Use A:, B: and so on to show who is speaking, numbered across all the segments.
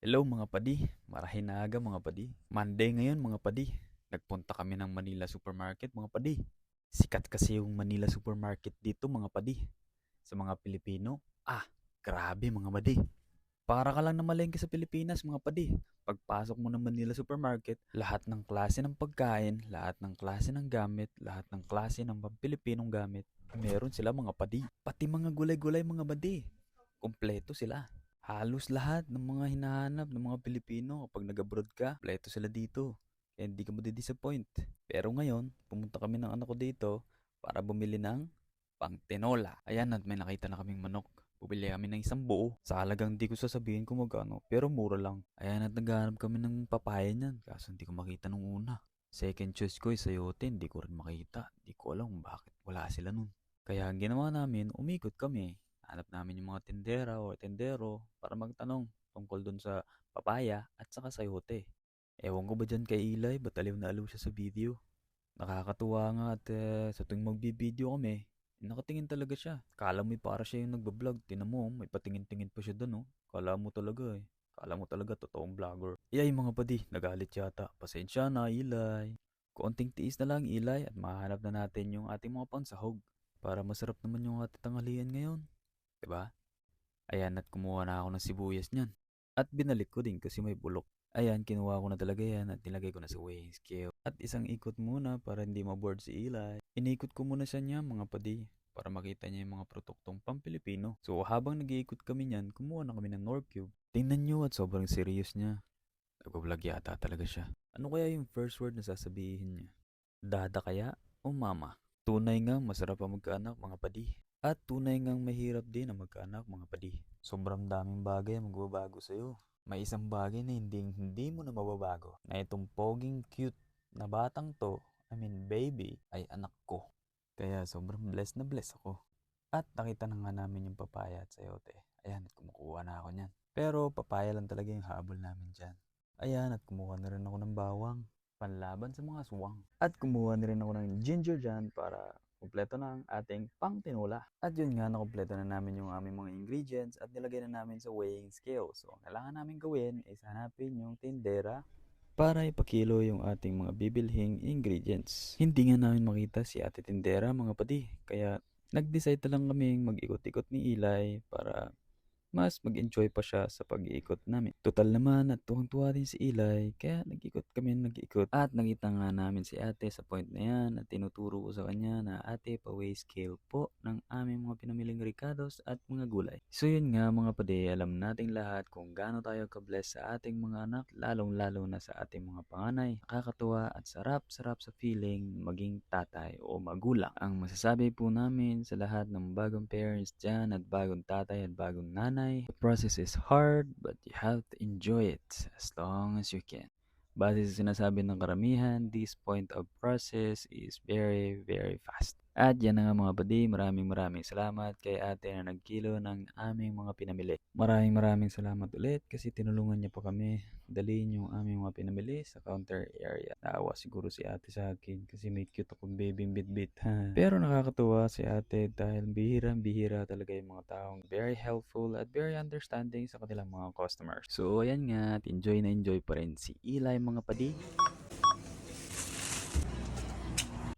A: Hello mga padi, marahin na aga mga padi. Monday ngayon mga padi. Nagpunta kami ng Manila Supermarket mga padi. Sikat kasi yung Manila Supermarket dito mga padi. Sa mga Pilipino, ah, grabe mga padi. Para ka lang namalengke sa Pilipinas mga padi. Pagpasok mo ng Manila Supermarket, lahat ng klase ng pagkain, lahat ng klase ng gamit, lahat ng klase ng Pilipinong gamit, meron sila mga padi. Pati mga gulay-gulay mga padi. Kompleto sila. Halos lahat ng mga hinahanap ng mga Pilipino kapag nag-abroad ka, kompleto sila dito. Kaya hindi ka disappoint. Pero ngayon, pumunta kami ng anak ko dito para bumili ng pangtinola. Ayan at may nakita na kaming manok. Bumili kami ng isang buo. Sa halagang di ko sasabihin kung magkano, pero mura lang. Ayan at naghahanap kami ng papaya niyan, kaso hindi ko makita nung una. Second choice ko ay sayote, hindi ko rin makita. Hindi ko alam bakit wala sila nun. Kaya ang ginawa namin, umikot kami. Hanap namin yung mga tindera o tendero para magtanong tungkol dun sa papaya at saka sayote. Ewan ko ba dyan kay Eli, ba't aliw na aliw siya sa video? Nakakatuwa nga at eh, sa tuwing magbibideo kami, nakatingin talaga siya. Kala mo para siya yung nagbablog. Tinan mo, may patingin-tingin pa siya dun, oh. Kala mo talaga eh. Kala mo talaga totoong vlogger. Iyay mga padi, nagalit yata. Pasensya na, Eli. Konting tiis na lang, Eli, at mahanap na natin yung ating mga pansahog. Para masarap naman yung ating tanghalian ngayon. Ba? Ayan, at kumuha na ako ng sibuyas niyan. At binalik ko din kasi may bulok. Ayan, kinuha ko na talaga yan at nilagay ko na sa weighing scale. At isang ikot muna para hindi maboard si Eli. Inikot ko muna siya niya mga padi para makita niya yung mga produktong pampilipino. So habang nag-iikot kami niyan, kumuha na kami ng Nor Cube. Tingnan nyo at sobrang serious niya. Nag-vlog yata talaga siya. Ano kaya yung first word na sasabihin niya? Dada kaya o mama? Tunay nga masarap ang magkaanak mga padi. At tunay ngang mahirap din ang magkaanak mga padi. Sobrang daming bagay ang magbabago sa'yo. May isang bagay na hindi, hindi mo na mababago. Na itong poging cute na batang to, I mean baby, ay anak ko. Kaya sobrang blessed na blessed ako. At nakita na nga namin yung papaya at sayote. Ayan, at kumukuha na ako niyan. Pero papaya lang talaga yung habol namin dyan. Ayan, at kumuha na rin ako ng bawang. Panlaban sa mga suwang. At kumuha na rin ako ng ginger dyan para kumpleto na ang ating pangtinola. At yun nga, nakumpleto na namin yung aming mga ingredients at nilagay na namin sa weighing scale. So, ang kailangan namin gawin is hanapin yung tindera para ipakilo yung ating mga bibilhing ingredients. Hindi nga namin makita si ate tindera mga padi. Kaya nag-decide na lang kaming mag-ikot-ikot ni Eli para mas mag-enjoy pa siya sa pag-iikot namin. Total naman at tuwang-tuwa din si Eli, kaya nag-ikot kami nag-ikot. At nakita nga namin si ate sa point na yan at tinuturo ko sa kanya na ate pa-weigh scale po ng aming mga pinamiling ricados at mga gulay. So yun nga mga pade, alam nating lahat kung gaano tayo ka-bless sa ating mga anak, lalong-lalo na sa ating mga panganay. Nakakatuwa at sarap-sarap sa feeling maging tatay o magulang. Ang masasabi po namin sa lahat ng bagong parents dyan at bagong tatay at bagong nanay The process is hard, but you have to enjoy it as long as you can. Base sa sinasabi ng karamihan, this point of process is very, very fast. At yan na nga mga padi, maraming maraming salamat kay ate na nagkilo ng aming mga pinamili. Maraming maraming salamat ulit kasi tinulungan niya pa kami dalhin yung aming mga pinamili sa counter area. Naawa siguro si ate sa akin kasi may cute akong baby bit-bit. Ha. Pero nakakatuwa si ate dahil bihirang-bihira talaga yung mga taong very helpful at very understanding sa kanilang mga customers. So ayan nga, at enjoy na enjoy pa rin si Eli mga padi.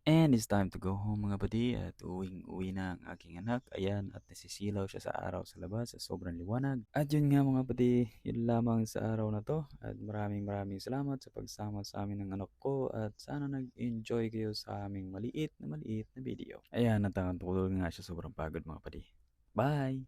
A: And it's time to go home mga padi at uwing uwi na ang aking anak. Ayan at nasisilaw siya sa araw sa labas sa sobrang liwanag. At yun nga mga padi, yun lamang sa araw na to. At maraming maraming salamat sa pagsama sa amin ng anak ko at sana nag-enjoy kayo sa aming maliit na maliit na video. Ayan at ang tulog nga siya sobrang pagod mga padi. Bye!